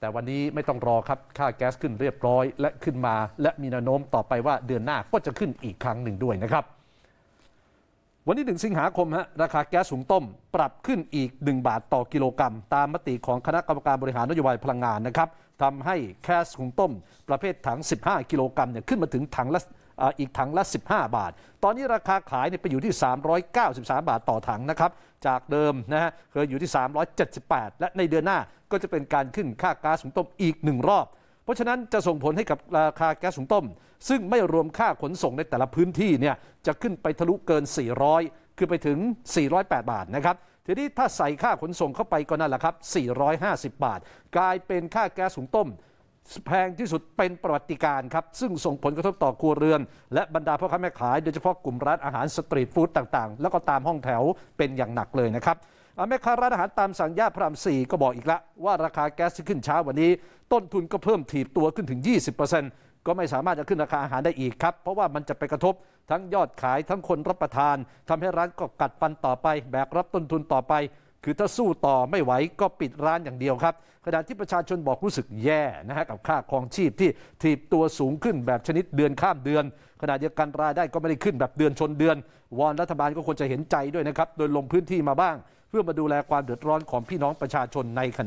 แต่วันนี้ไม่ต้องรอครับค่าแก๊สขึ้นเรียบร้อย และขึ้นมา และมีแนวโน้มต่อไปว่าเดือนหน้าก็จะขึ้นอีกครั้งหนึ่งด้วยนะครับ วันที่ 1 สิงหาคมฮะราคาแก๊สสูงต้ม ปรับขึ้นอีก 1 บาทต่อกิโลกรัม ตามมติของคณะกรรมการบริหารนโยบายพลังงานนะครับทำให้แก๊สสูงต้ม ประเภทถัง 15 กิโลกรัมเนี่ยขึ้นมาถึงถังละ อีกถังละ 15 บาท ตอนนี้ราคาขายเนี่ยไปอยู่ที่ 393 บาทต่อถังนะครับ จากเดิมนะฮะเคยอยู่ที่ 378 และในเดือนหน้าก็จะเป็นการขึ้นค่าก๊าซหุงต้มอีกหนึ่งรอบ เพราะฉะนั้นจะส่งผลให้กับราคาแก๊สหุงต้ม ซึ่งไม่รวมค่าขนส่งในแต่ละพื้นที่เนี่ยจะขึ้นไปทะลุเกิน 400 คือไปถึง 408 บาทนะครับทีนี้ถ้าใส่ค่าขนส่งเข้าไปก็นั่นแหละครับ 450 บาท กลายเป็นค่าแก๊สหุงต้ม แพงที่สุดเป็นประวัติการครับ ซึ่งส่งผลกระทบต่อครัวเรือน และบรรดาพ่อค้าแม่ขาย โดยเฉพาะกลุ่มร้านอาหารสตรีทฟู้ดต่างๆ แล้วก็ตามห้องแถวเป็นอย่างหนักเลยนะครับแม่ค้าร้านอาหารตามสั่งย่านพระรามสี่ก็บอกอีกแล้วว่าราคาแก๊สที่ขึ้นเช้าวันนี้ ต้นทุนก็เพิ่มถีบตัวขึ้นถึง 20%ก็ไม่สามารถจะขึ้นราคาอาหารได้อีกครับ เพราะว่ามันจะไปกระทบทั้งยอดขายทั้งคนรับประทานทำให้ร้านก็กัดฟันต่อไป แบกรับต้นทุนต่อไป คือถ้าสู้ต่อไม่ไหวก็ปิดร้านอย่างเดียวครับ ขณะที่ประชาชนบอกรู้สึกแย่นะฮะกับค่าครองชีพที่ถีบตัวสูงขึ้นแบบชนิดเดือนข้ามเดือน ขณะเดียวกันรายได้ก็ไม่ได้ขึ้นแบบเดือนชนเดือน วอนรัฐบาลก็ควรจะเห็นใจด้วยนะครับ โดยลงพื้นที่มาบ้าง เพื่อมาดูแลความเดือดร้อนของพี่น้องประชาชนในขณะ